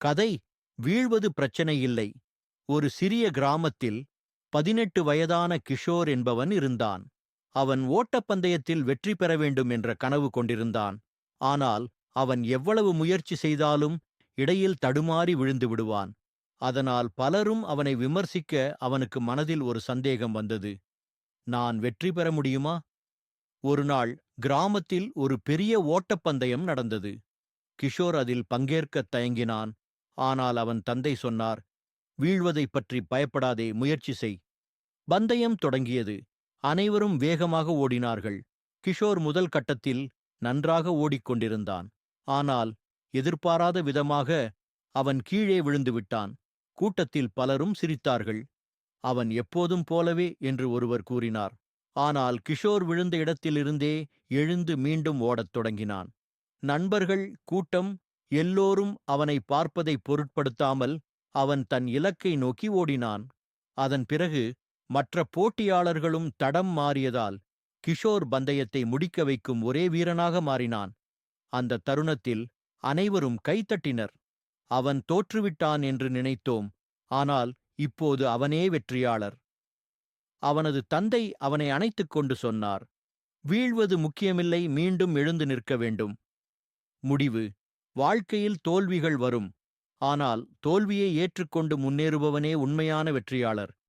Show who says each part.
Speaker 1: கதை வீழ்வது பிரச்சனை இல்லை ஒரு சிறிய கிராமத்தில் பதினெட்டு வயதான கிஷோர் என்பவன் இருந்தான். அவன் ஓட்டப்பந்தயத்தில் வெற்றி பெற வேண்டும் என்ற கனவு கொண்டிருந்தான். ஆனால் அவன் எவ்வளவு முயற்சி செய்தாலும் இடையில் தடுமாறி விழுந்து விடுவான். அதனால் பலரும் அவனை விமர்சிக்க அவனுக்கு மனதில் ஒரு சந்தேகம் வந்தது. நான் வெற்றி பெற முடியுமா? ஒருநாள் கிராமத்தில் ஒரு பெரிய ஓட்டப்பந்தயம் நடந்தது. கிஷோர் அதில் பங்கேற்கத் தயங்கினான். ஆனால் அவன் தந்தை சொன்னார் வீழ்வதைப் பற்றி பயப்படாதே முயற்சி செய். பந்தயம் தொடங்கியது. அனைவரும் வேகமாக ஓடினார்கள். கிஷோர் முதல் கட்டத்தில் நன்றாக ஓடிக்கொண்டிருந்தான். ஆனால் எதிர்பாராத விதமாக அவன் கீழே விழுந்து விட்டான். கூட்டத்தில் பலரும் சிரித்தார்கள். அவன் எப்போதும் போலவே என்று ஒருவர் கூறினார். ஆனால் கிஷோர் விழுந்த இடத்திலிருந்தே எழுந்து மீண்டும் ஓடத் தொடங்கினான். நண்பர்கள் கூட்டம் எல்லோரும் அவனை பார்ப்பதை பொருட்படுத்தாமல் அவன் தன் இலக்கை நோக்கி ஓடினான். அதன் பிறகு மற்ற போட்டியாளர்களும் தடம் மாறியதால் கிஷோர் பந்தயத்தை முடிக்க வைக்கும் ஒரே வீரனாக மாறினான். அந்த தருணத்தில் அனைவரும் கைத்தட்டினர் அவன் தோற்றுவிட்டான் என்று நினைத்தோம். ஆனால் இப்போது அவனே வெற்றியாளர். அவனது தந்தை அவனை அணைத்துக் கொண்டு சொன்னார். வீழ்வது முக்கியமில்லை மீண்டும் எழுந்து நிற்க வேண்டும். முடிவு. வாழ்க்கையில் தோல்விகள் வரும். ஆனால் தோல்வியை ஏற்றுக்கொண்டு முன்னேறுபவனே உண்மையான வெற்றியாளர்.